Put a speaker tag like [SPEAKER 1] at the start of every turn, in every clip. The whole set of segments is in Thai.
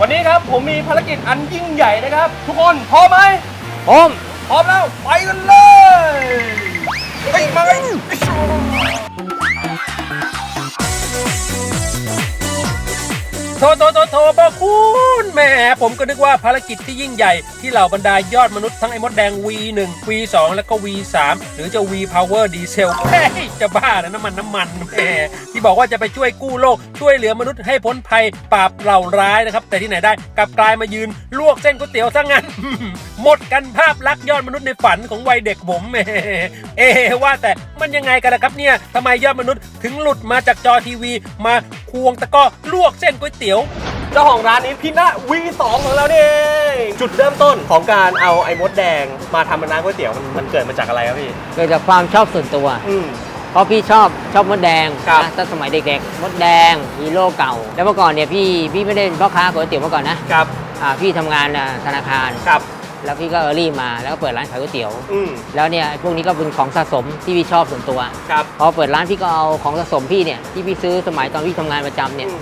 [SPEAKER 1] ผมมีภารกิจอันยิ่งใหญ่นะครับ ทุกคนพร้อมไหม
[SPEAKER 2] ผม
[SPEAKER 1] พร้อมแล้วไปกันเลยไปมาเล
[SPEAKER 3] โทโทโทโทพ่อคุณแหมผมก็นึกว่าภารกิจที่ยิ่งใหญ่ที่เหล่าบรรดายอดมนุษย์ทั้งไอ้มดแดง V1 V2 แล้วก็ V3 หรือจะ V Power Diesel เฮ้ยจะบ้านะน้ำมันน้ำมันแหมที่บอกว่าจะไปช่วยกู้โลก ช่วยเหลือมนุษย์ให้พ้นภัยปราบเหล่าร้ายนะครับ แต่ที่ไหนได้กลับกลายมายืนลวกเส้นก๋วยเตี๋ยวซะงั้น หมดกันภาพลักษณ์ยอดมนุษย์ในฝันของวัยเด็กผมแหมเอว่าแต่มันยังไงกันล่ะครับเนี่ยทำไมยอดมนุษย์ถึงหลุดมาจากจอทีวีมาควงตะกร้อลวกเส้นก๋วยเตี๋ยว
[SPEAKER 1] เจ้าของร้านนี้พี่ณ V2 ของเรานี่เองจุดเริ่มต้นของการเอาไอ้มดแดงมาทำเป็นร้านก๋วยเตี๋ยวมันมันเกิดมาจากอะไรครับพี่
[SPEAKER 2] เกิดจากความชอบส่วนตัว
[SPEAKER 1] อืม
[SPEAKER 2] เพราะพี่ชอบชอบมดแดง
[SPEAKER 1] ครับ
[SPEAKER 2] นะตั้งสมัยเด็กๆ มดแดงฮีโร่เก่า แล้วเมื่อก่อนเนี่ยพี่พี่ไม่ได้เป็นพ่อค้าก๋วยเตี๋ยวเมื่อก่อนนะครับ อ่าพี่ทำงานอะธนาคาร
[SPEAKER 1] ครับ
[SPEAKER 2] แล้วพี่ก็เออรี่มาแล้วก็เปิดร้านขายก๋วยเตี๋ยว
[SPEAKER 1] อืม
[SPEAKER 2] แล้วเนี่ยพวกนี้ก็เป็นของสะสมที่พี่ชอบส่วนตัว
[SPEAKER 1] ครับ
[SPEAKER 2] พอเปิดร้านพี่ก็เอาของสะสมพี่เนี่ยที่พี่ซื้อสมัยตอนพี่ทำงานประจำเนี่ย
[SPEAKER 1] อืม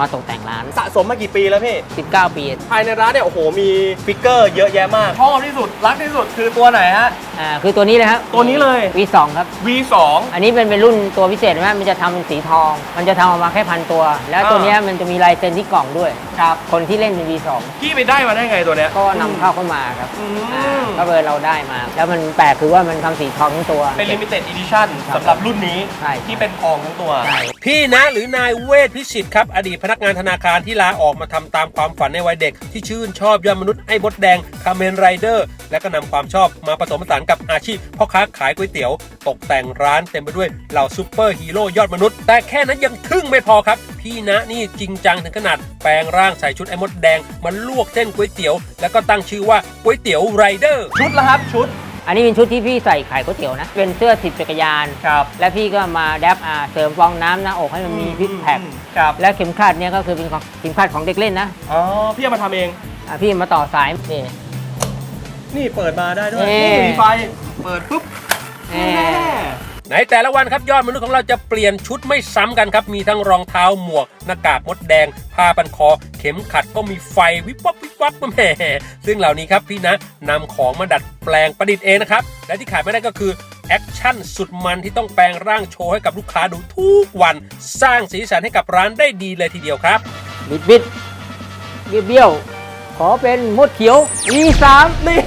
[SPEAKER 2] มาตกแต่งร้าน
[SPEAKER 1] สะสมมากี่ปีแล้วพี่
[SPEAKER 2] 19 ปี
[SPEAKER 1] ภายในร้านเนี่ยโอ้โหมีฟิกเกอร์เยอะแยะมากชอบที่สุดรักที่สุดคือตัวไหนฮะ
[SPEAKER 2] อ่าคือตัวนี้เลยครับ
[SPEAKER 1] ตัวนี้เลย
[SPEAKER 2] V2 ครับ
[SPEAKER 1] V2
[SPEAKER 2] อันนี้เป็นเป็นรุ่นตัวพิเศษนะมันจะทำเป็นสีทอง มันจะทำออกมาแค่พันตัว แล้วตัว
[SPEAKER 1] อ่า
[SPEAKER 2] เนี้ยมันจะมีลายเซ็นที่กล่องด้วย
[SPEAKER 1] ครับ
[SPEAKER 2] คนที่เล่นเป็น V2
[SPEAKER 1] พี่ไปได้มาได้ไงตัวเนี้ย
[SPEAKER 2] ก็นำเข้าเข้ามาครับ
[SPEAKER 1] อื
[SPEAKER 2] อ่ามก็เลยเราได้มา แล้วมันแปลกคือว่ามันทำสีทองทั้งตัว
[SPEAKER 1] เป็น limited edition
[SPEAKER 2] ครับ
[SPEAKER 1] สำหรับรุ่นนี้
[SPEAKER 2] ใช่
[SPEAKER 1] ที่เป็นทองทั้งตัว
[SPEAKER 2] ใช่
[SPEAKER 3] พี่นะหรือนายเวทพิสิทธิ์ครับ อดีตพนักงานธนาคารที่ลาออกมาทำตามความฝันในวัยเด็ก ที่ชื่นชอบยอดมนุษย์ไอ้มดแดงคาเมนไรเดอร์ และก็นำความชอบมาผสมผสานกับอาชีพพ่อค้าขายก๋วยเตี๋ยว ตกแต่งร้านเต็มไปด้วยเหล่าซูเปอร์ฮีโร่ยอดมนุษย์ แต่แค่นั้นยังทึ่งไม่พอครับ พี่นะนี่จริงจังถึงขนาดแปลงร่างใส่ชุดไอ้มดแดงมาลวกเส้นก๋วยเตี๋ยว แล้วก็ตั้งชื่อว่าก๋วยเตี๋ยวไรเดอร์
[SPEAKER 1] ชุดละครับชุด
[SPEAKER 2] อันนี้เป็นชุดที่พี่ใส่ขายก๋วยเตี๋ยวนะ เป็นเสื้อติดจักรยาน
[SPEAKER 1] ครับ
[SPEAKER 2] และพี่ก็มาแดบอ่าเสริมฟองน้ำหน้าอกให้มันมีพิษแท็ก
[SPEAKER 1] ครับ
[SPEAKER 2] และเข็มขัดเนี่ยก็คือเป็นของเข็มขัดของเด็กเล่นนะ
[SPEAKER 1] อ๋อ พี่เอามาทำเอง
[SPEAKER 2] อ่าพี่มาต่อสายนี่
[SPEAKER 1] นี่เปิดมาได้ด้วย
[SPEAKER 2] เอ๊ะ
[SPEAKER 1] นี่มีไฟ เปิดปุ๊บ
[SPEAKER 2] แน่
[SPEAKER 3] ในแต่ละวันครับยอดมนุษย์ของเราจะเปลี่ยนชุดไม่ซ้ำกันครับ มีทั้งรองเท้าหมวก หน้ากากมดแดง ผ้าพันคอ เข็มขัดก็มีไฟวิบวับวิบวับแหมซึ่งเหล่านี้ครับพี่นะนำของมาดัดแปลงประดิษฐ์เองนะครับ และที่ขาดไม่ได้ก็คือแอคชั่นสุดมันที่ต้องแปลงร่างโชว์ให้กับลูกค้าดูทุกวัน สร้างสีสันให้กับร้านได้ดีเลยทีเดียวครับ
[SPEAKER 2] บิดบิดเบี้ยวเบี้ยว ขอเป็นมดเขียว V3
[SPEAKER 1] นี่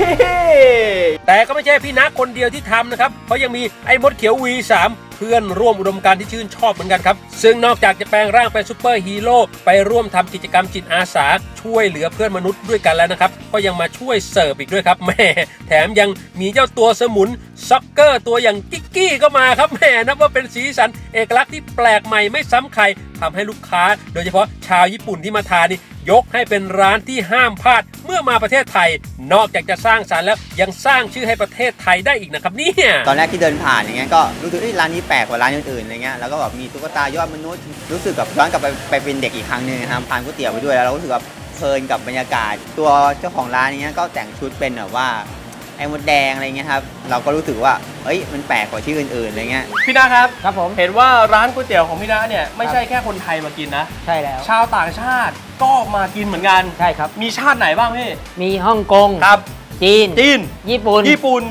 [SPEAKER 3] แต่ก็ไม่ใช่พี่นักคนเดียวที่ทำนะครับ เพราะยังมีไอ้มดเขียว V3 เพื่อนร่วมอุดมการณ์ที่ชื่นชอบเหมือนกันครับ ซึ่งนอกจากจะแปลงร่างเป็นซูเปอร์ฮีโร่ไปร่วมทำกิจกรรมจิตอาสา ช่วยเหลือเพื่อนมนุษย์ด้วยกันแล้วนะครับ ก็ยังมาช่วยเสิร์ฟอีกด้วยครับแม่แถมยังมีเจ้าตัวสมุนซ็อกเกอร์ตัวอย่างกิ๊กกี้ก็มาครับแม่นับว่าเป็นสีสันเอกลักษณ์ที่แปลกใหม่ไม่ซ้ำใครทำให้ลูกค้า โดยเฉพาะชาวญี่ปุ่นที่มาทานนี่ ยกให้เป็นร้านที่ห้ามพลาดเมื่อมาประเทศไทย นอกจากจะสร้างสารรค์แล้วยังสร้างชื่อให้ประเทศไทยได้อีกนะครับเนี่ย
[SPEAKER 4] ตอนแรกที่เดินผ่านอย่างเงี้ยก็รู้สึกเอ้ยร้านนี้แปลกกว่าร้านอื่นๆอะไรเงี้ยแล้วก็แบบมีตุ๊กตายอดมนุษย์รู้สึกกับย้อนกลับไปไปเป็นเด็กอีกครั้งหนึ่งนะครับทานก๋วยเตี๋ยวไปด้วยแล้วเรารู้สึกแบบเพลินกับบรรยากาศ ตัวเจ้าของร้านเนี้ยก็แต่งชุดเป็นแบบว่า ไอ้มดแดงอะไรเงี้ยครับเราก็รู้สึกว่าเอ้ยมันแปลกกว่าที่อื่นๆอะไรเงี้ย
[SPEAKER 1] พี่นะครับ
[SPEAKER 2] ครับผม
[SPEAKER 1] เห็นว่าร้านก๋วยเตี๋ยวของพี่นาเนี่ยไม่ใช่แค่คนไทยมากินนะ
[SPEAKER 2] ใช่แล้ว
[SPEAKER 1] ชาวต่างชาติก็มากินเหมือนกัน
[SPEAKER 2] ใช่ครับ
[SPEAKER 1] มีชาติไหนบ้างพี่
[SPEAKER 2] มีฮ่องกง
[SPEAKER 1] ครับ
[SPEAKER 2] จีน
[SPEAKER 1] จีน
[SPEAKER 2] ญี่ปุ่น
[SPEAKER 1] ญี่ปุ่น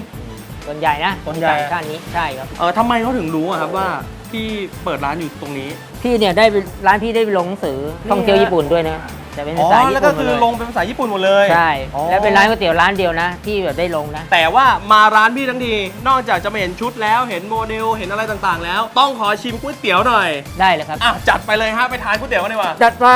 [SPEAKER 2] ส่วนใหญ่นะ
[SPEAKER 1] ส่วนใหญ่
[SPEAKER 2] ชาตินี้ ใช่ครับ
[SPEAKER 1] เออทำไมเขาถึงรู้อะครับว่าพี่เปิดร้านอยู่ตรงนี้
[SPEAKER 2] พี่เนี่ยได้ไปร้านพี่ได้ไปลงหนังสือท่องเที่ยวญี่ปุ่นด้วยนะ แต่เป็น
[SPEAKER 1] อ๋
[SPEAKER 2] ภาษา
[SPEAKER 1] อ
[SPEAKER 2] ญี่
[SPEAKER 1] แล้ว
[SPEAKER 2] ปุ่
[SPEAKER 1] ก็
[SPEAKER 2] นหม
[SPEAKER 1] คื
[SPEAKER 2] ด
[SPEAKER 1] อ
[SPEAKER 2] เลย
[SPEAKER 1] ลงเป็นภาษาญี่ปุ่นหมดเลย
[SPEAKER 2] ใช่
[SPEAKER 1] อ๋อ
[SPEAKER 2] แล้วเป็นร้านก๋วยเตี๋ยวร้านเดียวนะ ที่แบบได้ลงนะ
[SPEAKER 1] แต่ว่ามาร้านพี่ทั้งทีนอกจากจะมาเห็นชุดแล้วเห็นโมเดลเห็นอะไรต่างๆ แล้ว ต้องขอชิมก๋วยเตี๋ยวหน่อย
[SPEAKER 2] ได้เลยครับ
[SPEAKER 1] อะจัดไปเลยฮะไปทานก๋วยเตี๋ยวกันดีกว่า
[SPEAKER 2] จัดไป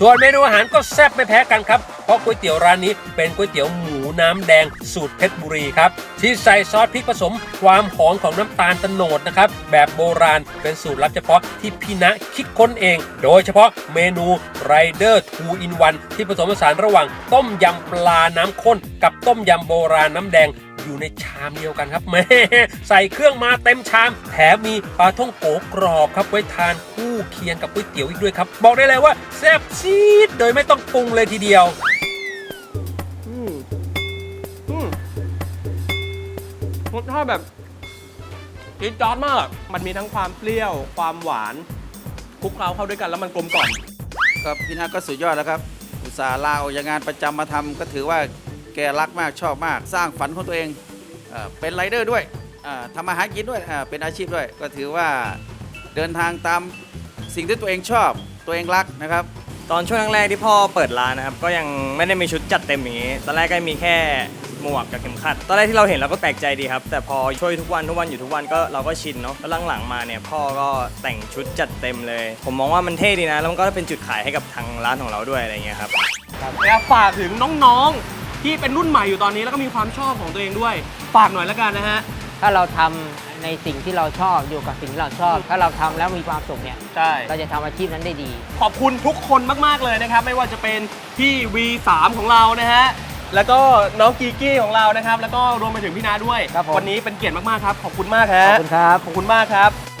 [SPEAKER 3] ส่วนเมนูอาหารก็แซ่บไม่แพ้กันครับ เพราะก๋วยเตี๋ยวร้านนี้เป็นก๋วยเตี๋ยวหมูน้ำแดงสูตรเพชรบุรีครับ ที่ใส่ซอสพริกผสมความหอมของน้ำตาลโตโนดนะครับ แบบโบราณเป็นสูตรลับเฉพาะที่พี่ณะคิดค้นเอง โดยเฉพาะเมนูไรเดอร์ทูอินวันที่ผสมผสานระหว่างต้มยำปลาน้ำข้น กับต้มยำโบราณน้ำแดงอยู่ในชามเดียวกันครับแม่ใส่เครื่องมาเต็มชาม แถมมีปลาท่องโกกรอบครับไว้ทานคู่เคียงกับก๋วยเตี๋ยวอีกด้วยครับ บอกได้เลยว่าแซ่บซีดโดยไม่ต้องปรุงเลยทีเดียว
[SPEAKER 1] อืมอืมรสชาติแบบจี๊ดจ๊อดมาก มันมีทั้งความเปรี้ยว ความหวานคลุกเคล้าเข้าด้วยกันแล้วมันกลมกล่อม
[SPEAKER 5] ครับพี่นัทก็สุดยอดแล้วครับ อุตส่าห์ลาออกจากงานประจำมาทำก็ถือว่าแกรักมากชอบมาก สร้างฝันของตัวเองเอ่อเป็นไรเดอร์ด้วยอ่าทำมาหากินด้วยอ่าเป็นอาชีพด้วย ก็ถือว่าเดินทางตามสิ่งที่ตัวเองชอบตัวเองรักนะครับ
[SPEAKER 6] ตอนช่วงแรกๆที่พ่อเปิดร้านนะครับ ก็ยังไม่ได้มีชุดจัดเต็มอย่างนี้ ตอนแรกก็มีแค่ หมวกกับเข็มขัด ตอนแรกที่เราเห็นเราก็แปลกใจดีครับ แต่พอช่วยทุกวันทุกวันอยู่ทุกวันก็เราก็ชินเนาะแล้วหลังๆมาเนี่ยพ่อก็แต่งชุดจัดเต็มเลย ผมมองว่ามันเท่ดีนะ แล้วมันก็เป็นจุดขายให้กับทางร้านของเราด้วยอะไรเงี้ยครับ
[SPEAKER 1] แล้วฝากถึงน้องๆ ที่เป็นรุ่นใหม่อยู่ตอนนี้แล้วก็มีความชอบของตัวเองด้วย ฝากหน่อยแล้วกันนะฮะ
[SPEAKER 2] ถ้าเราทำในสิ่งที่เราชอบอยู่กับสิ่งที่เราชอบ ถ้าเราทำแล้วมีความสุขเนี่ย
[SPEAKER 1] ใช่
[SPEAKER 2] เราจะทำอาชีพนั้นได้ดี
[SPEAKER 1] ขอบคุณทุกคนมาก ๆ เลยนะครับ ไม่ว่าจะเป็นพี่ V3 ของเรานะฮะ แล้วก็น้องกีกี้ของเรานะครับ แล้วก็รวมไปถึงพี่นาด้วย
[SPEAKER 2] ครับผม
[SPEAKER 1] วันนี้เป็นเกียรติมากๆครับ ขอบคุณมากฮะ
[SPEAKER 2] ขอบคุณครับ
[SPEAKER 1] ขอบคุณมากครับ